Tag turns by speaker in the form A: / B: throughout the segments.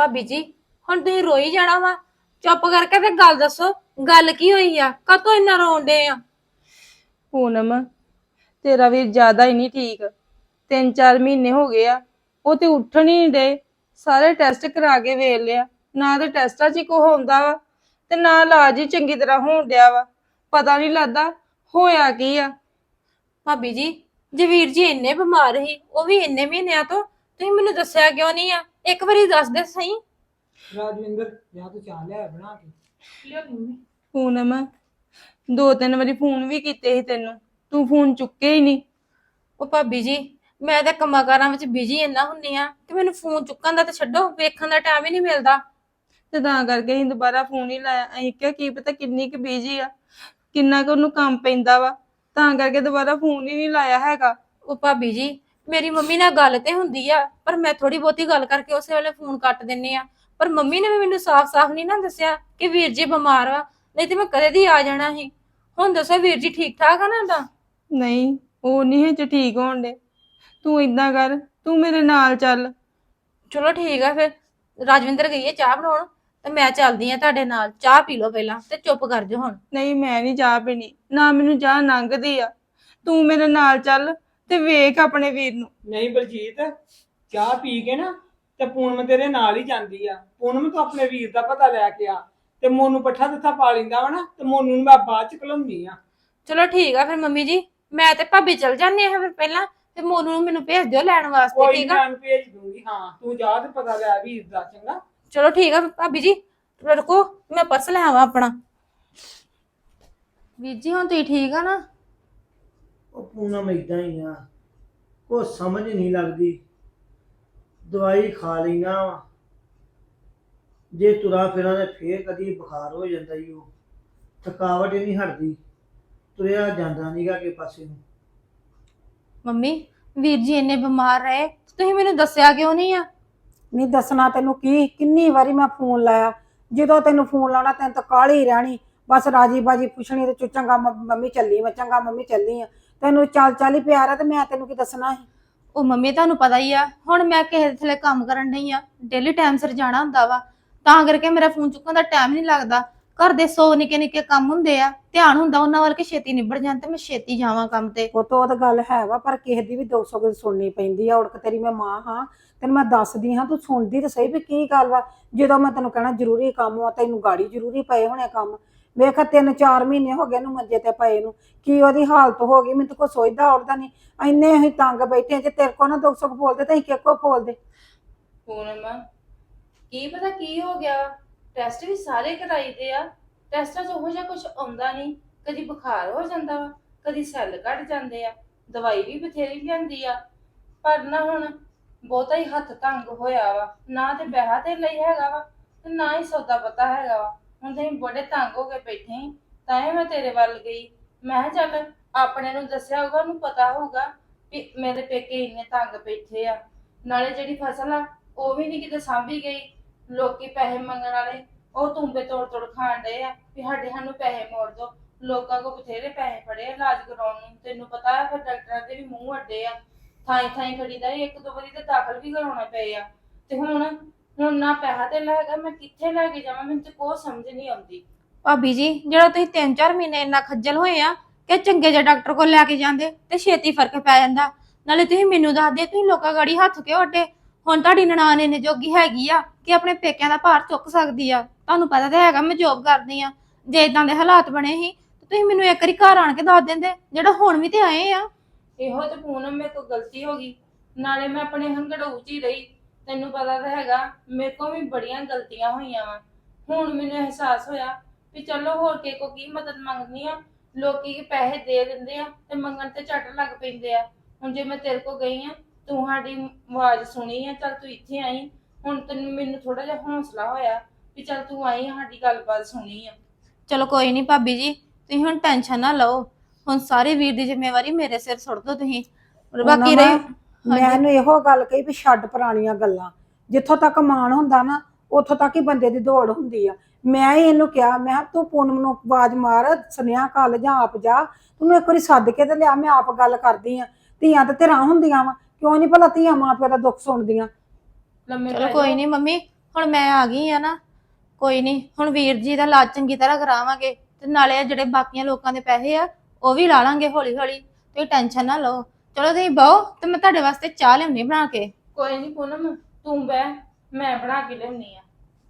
A: ਭਾਬੀ ਜੀ ਹੁਣ ਤੁਸੀਂ ਰੋਈ ਜਾਣਾ ਵਾ? ਚੁੱਪ ਕਰਕੇ ਤੇ ਗੱਲ ਦੱਸੋ ਗੱਲ ਕੀ ਹੋਈ ਆ? ਕਤੋਂ ਇੰਨਾ ਰੋਂਦੇ ਆ?
B: ਪੂਨਮ ਤੇਰਾ ਵੀਰ ਜ਼ਿਆਦਾ ਹੀ ਨਹੀਂ ਠੀਕ। ਤਿੰਨ ਚਾਰ ਮਹੀਨੇ ਹੋ ਗਏ ਆ ਉਹ ਤੇ ਉੱਠਣ ਹੀ ਨਹੀਂ ਡੇ ਸਾਰੇ ਟੈਸਟ ਕਰਾ ਕੇ ਵੇਖ ਲਿਆ ਨਾ ਤੇ ਟੈਸਟਾਂ 'ਚ ਹੀ ਕੋ ਹੁੰਦਾ ਵਾ ਤੇ ਨਾ ਇਲਾਜ ਹੀ ਚੰਗੀ ਤਰ੍ਹਾਂ ਹੋਣ ਡਿਆ ਵਾ। ਪਤਾ ਨਹੀਂ ਲੱਗਦਾ ਹੋਇਆ ਕੀ ਆ।
A: ਭਾਬੀ ਜੀ ਜੇ ਵੀਰ ਜੀ ਇੰਨੇ ਬਿਮਾਰ ਸੀ ਉਹ ਵੀ ਇੰਨੇ ਮਹੀਨਿਆਂ ਤੋਂ ਤੁਸੀਂ ਮੈਨੂੰ ਦੱਸਿਆ ਕਿਉਂ ਨਹੀਂ ਆ? ਇੱਕ ਵਾਰੀ ਦੱਸ ਦੇ ਸਹੀ।
C: ਰਾਜਵਿੰਦਰ ਜਾਂ ਤੂੰ ਚਾਹ ਲਿਆ ਬਣਾ ਕੇ।
B: ਪੂਨਮ ਦੋ ਤਿੰਨ ਵਾਰੀ ਫੋਨ ਵੀ ਕੀਤੇ ਸੀ ਤੈਨੂੰ। ਤੂੰ ਫੋਨ ਚੁੱਕੇ ਹੀ ਨਹੀਂ।
A: ਉਹ ਭਾਬੀ ਜੀ ਮੈਂ ਤਾਂ ਕੰਮਾਂ-ਕਾਰਾਂ ਵਿੱਚ ਬਿਜ਼ੀ ਇੰਨਾ ਹੁੰਨੀ ਆ ਕਿ ਮੈਨੂੰ ਫੋਨ ਚੁੱਕਣ ਦਾ ਤਾਂ ਛੱਡੋ ਵੇਖਣ ਦਾ ਟਾਈਮ ਹੀ ਨਹੀਂ ਮਿਲਦਾ।
B: ਤੇ ਤਾਂ ਕਰਕੇ ਅਸੀਂ ਦੁਬਾਰਾ ਫੋਨ ਹੀ ਲਾਇਆ। ਅਸੀਂ ਕਿਹਾ ਕੀ ਪਤਾ ਕਿੰਨੀ ਕੁ ਬਿਜ਼ੀ ਆ ਕਿੰਨਾ ਕੁ ਉਹਨੂੰ ਕੰਮ ਪੈਂਦਾ ਵਾ। ਤਾਂ ਕਰਕੇ ਦੁਬਾਰਾ ਫੋਨ ਹੀ ਨਹੀਂ ਲਾਇਆ ਹੈਗਾ।
A: ਉਹ ਭਾਬੀ ਜੀ ਮੇਰੀ ਮੰਮੀ ਨਾਲ ਗੱਲ ਤੇ ਹੁੰਦੀ ਆ ਪਰ ਮੈਂ ਥੋੜੀ ਬਹੁਤੀ ਗੱਲ ਕਰਕੇ ਉਸੇ ਵੇਲੇ ਫੋਨ ਕੱਟ ਦਿੰਨੀ ਆ। ਪਰ ਮੰਮੀ ਨੇ ਵੀ ਮੈਨੂੰ ਸਾਫ਼-ਸਾਫ਼ ਨਹੀਂ ਨਾ ਦੱਸਿਆ ਕਿ ਵੀਰ ਜੀ ਬਿਮਾਰ ਆ ਨਹੀਂ ਤੇ ਮੈਂ ਕਦੇ ਦੀ ਆ ਜਾਣਾ ਸੀ। ਹੁਣ ਦੱਸੋ ਵੀਰ ਜੀ ਠੀਕ ਠਾਕ ਆ ਨਾ ਤਾਂ
B: ਨਹੀਂ ਉਹ ਨਹੀਂ ਹੈ ਚ ਠੀਕ ਹੋਣ ਦੇ ਤੂੰ ਇਦਾਂ ਕਰ ਤੂੰ ਮੇਰੇ ਨਾਲ ਚੱਲ।
A: ਚਲੋ ਠੀਕ ਆ ਫਿਰ। ਰਾਜਵਿੰਦਰ ਗਈ ਹੈ ਚਾਹ ਬਣਾਉਣ ਤੇ ਮੈਂ ਚੱਲਦੀ ਆ ਤੁਹਾਡੇ ਨਾਲ। ਚਾਹ ਪੀ ਲਓ ਪਹਿਲਾਂ ਤੇ ਚੁੱਪ ਕਰ ਜਾਓ ਹੁਣ।
B: ਨਹੀਂ ਮੈਂ ਨਹੀਂ ਚਾਹ ਪੀਣੀ ਨਾ ਮੈਨੂੰ ਚਾਹ ਲੰਘਦੀ ਆ। ਤੂੰ ਮੇਰੇ ਨਾਲ ਚੱਲ ਤੇ ਵੇਖ ਆਪਣੇ ਵੀਰ ਨੂੰ।
C: ਨਹੀਂ ਬਲਜੀਤ ਚਾਹ ਪੀ ਕੇ ਨਾ ਤੇ ਪੂਨਮ ਤੇਰੇ ਨਾਲ ਹੀ ਜਾਂਦੀ ਆ। ਪੂਨਮ ਤੂੰ ਆਪਣੇ ਵੀਰ ਦਾ ਪਤਾ ਲੈ ਕੇ ਆ ਤੇ ਮੋਨੂੰ ਪੱਠਾ ਦਿੱਤਾ ਪਾ ਲਿੰਦਾ ਵਾ ਨਾ ਤੇ ਮੋਨੂੰ ਨੂੰ ਮੈਂ ਬਾਅਦ ਚ ਘਲਾਉਂਦੀ ਆ।
A: ਚਲੋ ਠੀਕ ਆ ਫਿਰ ਮੰਮੀ ਜੀ ਮੈਂ ਤੇ ਭਾਬੀ ਚੱਲ ਜਾਂਦੇ ਆ ਫਿਰ ਪਹਿਲਾਂ ਤੇ ਮੋਨੂ ਨੂੰ ਮੈਨੂੰ ਭੇਜ ਦਿਓ ਲੈਣ ਵਾਸਤੇ
C: ਕੋਈ
A: ਠੀਕ ਆ?
C: ਮੈਂ ਭੇਜ ਦੂੰਗੀ ਹਾਂ ਤੂੰ ਜਾ ਤੇ ਪਤਾ ਲੈ ਵੀਰ ਦਾ ਚੰਗਾ?
A: ਚਲੋ ਠੀਕ ਆ ਭਾਬੀ ਜੀ ਰੁਕੋ ਮੈਂ ਪਰਸ ਲੈ ਆਵਾਂ ਆਪਣਾ। ਵੀਰ ਜੀ ਹੁਣ ਤੁਸੀਂ ਠੀਕ ਆ ਨਾ?
D: ਉਹ ਪੂਨਮ ਇਦਾਂ ਹੀ ਆ। ਕੋ ਸਮਝ ਨਹੀਂ ਲੱਗਦੀ। ਦਵਾਈ ਖਾ ਲਈਆਂ ਜੇ ਤੁਰਾ ਫਿਰਾਂ ਤੇ ਫੇਰ ਕਦੀ ਬੁਖਾਰ ਹੋ ਜਾਂਦਾ ਈ ਉਹ। ਥਕਾਵਟ ਹੀ ਨਹੀਂ ਹਟਦੀ। ਤੁਰਿਆ ਜਾਂਦਾ ਨਹੀਂਗਾ ਕਿ ਪਾਸੇ ਨੂੰ।
A: ਮੰਮੀ ਵੀਰ ਜੀ ਇੰਨੇ ਬਿਮਾਰ ਰਹੇ ਤੁਸੀਂ ਮੈਨੂੰ ਦੱਸਿਆ ਕਿਉਂ ਨਹੀਂ ਆ?
E: ਨਹੀਂ ਦੱਸਣਾ ਤੈਨੂੰ ਕੀ? ਕਿੰਨੀ ਵਾਰੀ ਮੈਂ ਫੋਨ ਲਾਇਆ। ਜਦੋਂ ਤੈਨੂੰ ਫੋਨ ਲਾਉਣਾ ਤੈਨੂੰ ਤਾਂ ਕਾਹਲੀ ਰਹਿਣੀ। ਬਸ ਰਾਜੀ ਬਾਜੀ ਪੁੱਛਣੀ ਤੇ ਚੁ ਚੰਗਾ ਮ- ਮੰਮੀ ਚੱਲੀ ਮੈਂ ਚੰਗਾ ਮੰਮੀ ਚੱਲੀ ਆ। ਤੈਨੂੰ ਚੱਲ ਚੱਲ ਹੀ ਪਿਆਰ ਆ ਤੇ ਮੈਂ ਤੈਨੂੰ ਕੀ ਦੱਸਣਾ ਸੀ?
A: ਉਹ ਮੰਮੀ ਤੁਹਾਨੂੰ ਪਤਾ ਹੀ ਆ ਹੁਣ ਮੈਂ ਕਿਸੇ ਦੇ ਥੱਲੇ ਕੰਮ ਕਰਨ ਨਹੀਂ ਆ ਡੇਲੀ ਟਾਈਮ ਸਿਰ ਜਾਣਾ ਹੁੰਦਾ ਵਾ। ਤਾਂ ਕਰਕੇ ਮੇਰਾ ਫੋਨ ਚੁੱਕਣ ਦਾ ਟਾਈਮ ਨਹੀਂ ਲੱਗਦਾ। ਘਰ ਦੇ ਸੌ ਨਿੱਕੇ ਨਿੱਕੇ ਕੰਮ ਹੁੰਦੇ ਆ ਧਿਆਨ ਹੁੰਦਾ ਉਹਨਾਂ ਵੱਲ ਕਿ ਛੇਤੀ ਨਿਬੜ ਜਾਣ ਤੇ ਮੈਂ ਛੇਤੀ ਜਾਵਾਂ ਕੰਮ ਤੇ।
E: ਉਹ ਤੋਂ ਉਹ ਤਾਂ ਗੱਲ ਹੈ ਵਾ ਪਰ ਕਿਸੇ ਦੀ ਵੀ 200 ਗੱਲ ਸੁਣਨੀ ਪੈਂਦੀ ਆ। ਉੜਕ ਤੇਰੀ ਮੈਂ ਮਾਂ ਹਾਂ ਤੈਨੂੰ ਮੈਂ ਦੱਸਦੀ ਹਾਂ ਤੂੰ ਸੁਣਦੀ ਤਾਂ ਸਹੀ ਵੀ ਕੀ ਗੱਲ ਵਾ। ਜਦੋਂ ਮੈਂ ਤੈਨੂੰ ਕਹਿਣਾ ਜ਼ਰੂਰੀ ਕੰਮ ਆ ਤੈਨੂੰ ਗਾੜੀ ਜ਼ਰੂਰੀ ਪਏ ਹੋਣੇ ਕੰਮ ਵੇਖ ਤਿੰਨ ਚਾਰ ਮਹੀਨੇ ਹੋ ਗਏ ਨੂੰ ਮੰਜੇ ਤੇ ਪਏ ਨੂੰ। ਕੀ ਉਹਦੀ ਹਾਲਤ ਹੋ ਗਈ? ਮੈਨੂੰ ਤਾਂ ਕੋਈ ਸੋਚਦਾ ਉੜਦਾ ਨਹੀਂ। ਇੰਨੇ ਅਸੀਂ ਤੰਗ ਬੈਠੇ ਜੇ ਤੇਰੇ ਕੋ ਨਾ 200 ਬੋਲਦੇ ਤਾਂ ਅਸੀਂ ਕਿਹਕੋ ਬੋਲਦੇ?
A: ਪੂਨਮ ਕੀ ਪਤਾ ਕੀ ਹੋ ਗਿਆ? ਟੈਸਟ ਵੀ ਸਾਰੇ ਕਰਾਈਦੇ ਆ। ਟੈਸਟਾਂ 'ਚ ਉਹੋ ਜਿਹਾ ਕੁਝ ਆਉਂਦਾ ਨਹੀਂ। ਕਦੀ ਬੁਖਾਰ ਹੋ ਜਾਂਦਾ ਵਾ, ਕਦੀ ਸੈੱਲ ਘਟ ਜਾਂਦੇ ਆ, ਦਵਾਈ ਵੀ ਬਥੇਰੀ ਲਿਆਂਦੀ ਆ। ਪਰ ਨਾ ਹੁਣ ਬਹੁਤਾ ਹੀ ਹੱਥ ਤੰਗ ਹੋਇਆ ਵਾ। ਨਾ ਤੇ ਬਹਿਆ ਤੇ ਲਈ ਹੈਗਾ ਵਾ ਤੇ ਨਾ ਹੀ ਸੌਦਾ ਪਤਾ ਹੈਗਾ ਵਾ। ਹੁਣ ਤੇ ਬੜੇ ਤੰਗ ਹੋ ਕੇ ਬੈਠੇ ਆਂ ਤਾਂ ਹੀ ਮੈਂ ਤੇਰੇ ਵੱਲ ਗਈ। ਮੈਂ ਕਿਹਾ, ਚੱਲ ਆਪਣੇ ਨੂੰ ਦੱਸਿਆ ਹੋਊਗਾ, ਉਹਨੂੰ ਪਤਾ ਹੋਊਗਾ ਵੀ ਮੇਰੇ ਪੇਕੇ ਇੰਨੇ ਤੰਗ ਬੈਠੇ ਆ। ਨਾਲੇ ਜਿਹੜੀ ਫਸਲ ਆ, ਉਹ ਵੀ ਨਹੀਂ ਕਿਤੇ ਸਾਂਭੀ ਗਈ। ਲੋਕੀ ਪੈਸੇ ਮੰਗਣ ਵਾਲੇ, ਉਹ ਤੁੰਬੇ ਤੋੜ ਤੋੜ ਖਾਣ ਡਏ ਆ ਵੀ ਸਾਡੇ ਸਾਨੂੰ ਪੈਸੇ ਮੋੜ ਦਿਓ ਲੋਕਾਂ ਕੋ ਬਥੇਰੇ ਪੈਸੇ ਫੜੇ ਆ, ਇਲਾਜ ਕਰਾਉਣ ਨੂੰ। ਤੈਨੂੰ ਪਤਾ ਆ, ਫਿਰ ਡਾਕਟਰਾਂ ਦੇ ਵੀ ਮੂੰਹ ਅੱਡੇ ਆ। ਥਾਈ ਥਾਈ ਖੜੀਦਾ ਇੱਕ ਦੋ ਵਾਰੀ ਤੇ ਦਾਖਲ ਵੀ ਕਰਾਉਣਾ ਪਏ ਆ। ਤੇ ਹੁਣ ਹੁਣ ਨਾ ਪੈਸਾ ਤੇ ਹੈਗਾ ਮੈਂ ਕਿੱਥੇ ਲੈ ਕੇ ਜਾਵਾਂ? ਮੈਨੂੰ ਤੇ ਕੋਈ ਸਮਝ ਨਹੀਂ ਆਉਂਦੀ। ਭਾਬੀ ਜੀ ਜਿਹੜਾ ਤੁਸੀਂ 3-4 ਮਹੀਨੇ ਇੰਨਾ ਖੱਜਲ ਹੋਏ ਆ ਕਿ ਚੰਗੇ ਜਿਹੇ ਡਾਕਟਰ ਕੋਲ ਲੈ ਕੇ ਜਾਂਦੇ ਤੇ ਛੇਤੀ ਫ਼ਰਕ ਪੈ ਜਾਂਦਾ। ਨਾਲੇ ਤੁਸੀਂ ਮੈਨੂੰ ਦੱਸਦੇ ਤੁਸੀਂ ਲੋਕਾਂ ਗਾੜੀ ਹੱਥ ਕਿਉਂ ਅੱਡੇ? ਹੁਣ ਤੁਹਾਡੀ ਨਨਾਣ ਇੰਨੇ ਜੋਗੀ ਹੈਗੀ ਆ ਕਿ ਆਪਣੇ ਪੇਕਿਆਂ ਦਾ ਭਾਰ ਚੁੱਕ ਸਕਦੀ ਆ। ਤੁਹਾਨੂੰ ਪਤਾ ਤਾਂ ਹੈਗਾ ਮੈਂ ਜੋਬ ਕਰਦੀ ਆ। ਜੇ ਇਦਾਂ ਦੇ ਹਾਲਾਤ ਬਣੇ ਸੀ ਤੇ ਤੁਸੀਂ ਮੈਨੂੰ ਇੱਕ ਵਾਰੀ ਘਰ ਆਣ ਕੇ ਦੱਸ ਦਿੰਦੇ ਜਿਹੜਾ ਹੁਣ ਵੀ ਤੇ ਆਏ ਆ। ਇਹੋ ਤੇ ਪੂਨਮ ਮੇਰੇ ਤੋਂ ਗਲਤੀ ਹੋ ਗਈ। ਨਾਲੇ ਮੈਂ ਆਪਣੇ ਹੰਗੜੂ ਚ ਹੀ ਰਹੀ। ਤੈਨੂੰ ਪਤਾ ਤਾਂ ਹੈਗਾ ਮੇਰੇ ਕੋਲ ਵੀ ਬੜੀਆਂ ਗਲਤੀਆਂ ਹੋਈਆਂ ਵਾ। ਹੁਣ ਮੈਨੂੰ ਅਹਿਸਾਸ ਹੋਇਆ ਵੀ ਚਲੋ ਹੋਰ ਕੇ ਕੋ ਕੀ ਮਦਦ ਮੰਗਣੀ ਆ? ਲੋਕੀ ਕੀ ਪੈਸੇ ਦੇ ਦਿੰਦੇ ਆ ਤੇ ਮੰਗਣ ਤੇ ਝਟ ਲੱਗ ਪੈਂਦੇ ਆ। ਹੁਣ ਜੇ ਮੈਂ ਤੇਰੇ ਕੋ ਗਈ ਆ ਤੂੰ ਸਾਡੀ ਆਵਾਜ਼ ਸੁਣੀ ਆ ਚੱਲ ਤੂੰ ਇੱਥੇ ਆਈ। ਹੁਣ ਤੈਨੂੰ ਮੈਨੂੰ ਥੋੜਾ ਜਿਹਾ ਹੌਸਲਾ ਹੋਇਆ ਵੀ ਚੱਲ ਤੂੰ ਆਈ ਆ, ਸਾਡੀ ਗੱਲਬਾਤ ਸੁਣੀ ਆ। ਚਲੋ ਕੋਈ ਨਹੀਂ ਭਾਬੀ ਜੀ ਤੁਸੀਂ ਹੁਣ ਟੈਨਸ਼ਨ ਨਾ ਲਓ। ਹੁਣ ਸਾਰੇ ਵੀਰ ਦੀ ਜ਼ਿੰਮੇਵਾਰੀ ਮੇਰੇ ਸਿਰ ਸੁੱਟ ਦੋ ਤੁਸੀਂ। ਔਰ ਬਾਕੀ
E: ਉਹਨਾਂ
A: ਰਹੇ
E: ਮੈਂ ਇਹਨੂੰ ਇਹੋ ਗੱਲ ਕਹੀ ਵੀ ਛੱਡ ਪੁਰਾਣੀਆਂ ਗੱਲਾਂ। ਜਿੱਥੋਂ ਤੱਕ ਮਾਣ ਹੁੰਦਾ ਨਾ ਉੱਥੋਂ ਤੱਕ ਹੀ ਬੰਦੇ ਦੀ ਦੌੜ ਹੁੰਦੀ ਆ। ਮੈਂ ਹੀ ਇਹਨੂੰ ਕਿਹਾ ਮੈਂ ਕਿਹਾ ਤੂੰ ਪੂਨਮ ਨੂੰ ਆਵਾਜ਼ ਮਾਰ ਸੁਨੇਹਾ ਕੱਲ ਜਾਂ ਆਪ ਜਾ। ਤੂੰ ਇੱਕ ਵਾਰੀ ਸੱਦ ਕੇ ਤੇ ਲਿਆ ਮੈਂ ਆਪ ਗੱਲ ਕਰਦੀ ਆ। ਧੀਆਂ ਤੇ ਤੇਰਾ ਹੁੰਦੀਆਂ ਵਾ। ਕਿਉਂ ਨਹੀਂ ਭਲਾ ਧੀਆਂ ਮਾਂ ਪਿਓ ਦਾ ਦੁੱਖ ਸੁਣਦੀਆਂ?
A: ਚਲੋ ਕੋਈ ਨਹੀਂ ਮੰਮੀ ਹੁਣ ਮੈਂ ਆ ਗਈ ਆ ਨਾ। ਕੋਈ ਨਹੀਂ ਹੁਣ ਵੀਰ ਜੀ ਦਾ ਇਲਾਜ ਚੰਗੀ ਤਰ੍ਹਾਂ ਕਰਾਵਾਂਗੇ। ਤੇ ਨਾਲੇ ਜਿਹੜੇ ਬਾਕੀਆਂ ਲੋਕਾਂ ਦੇ ਪੈਸੇ ਆ ਉਹ ਵੀ ਲਾ ਲਾਂਗੇ ਹੌਲੀ ਹੌਲੀ ਤੁਸੀਂ ਟੈਨਸ਼ਨ ਨਾ ਲਓ। ਚਲੋ ਤੁਸੀਂ ਬਹੁ ਤੇ ਮੈਂ ਤੁਹਾਡੇ ਵਾਸਤੇ ਚਾਹ ਲਿਆਉਣੀ ਬਣਾ ਕੇ।
F: ਕੋਈ ਨਹੀਂ ਪੂਨਮ ਤੂੰ ਬਹਿ ਮੈਂ ਬਣਾ ਕੇ ਲਿਆਉਣੀ ਆ।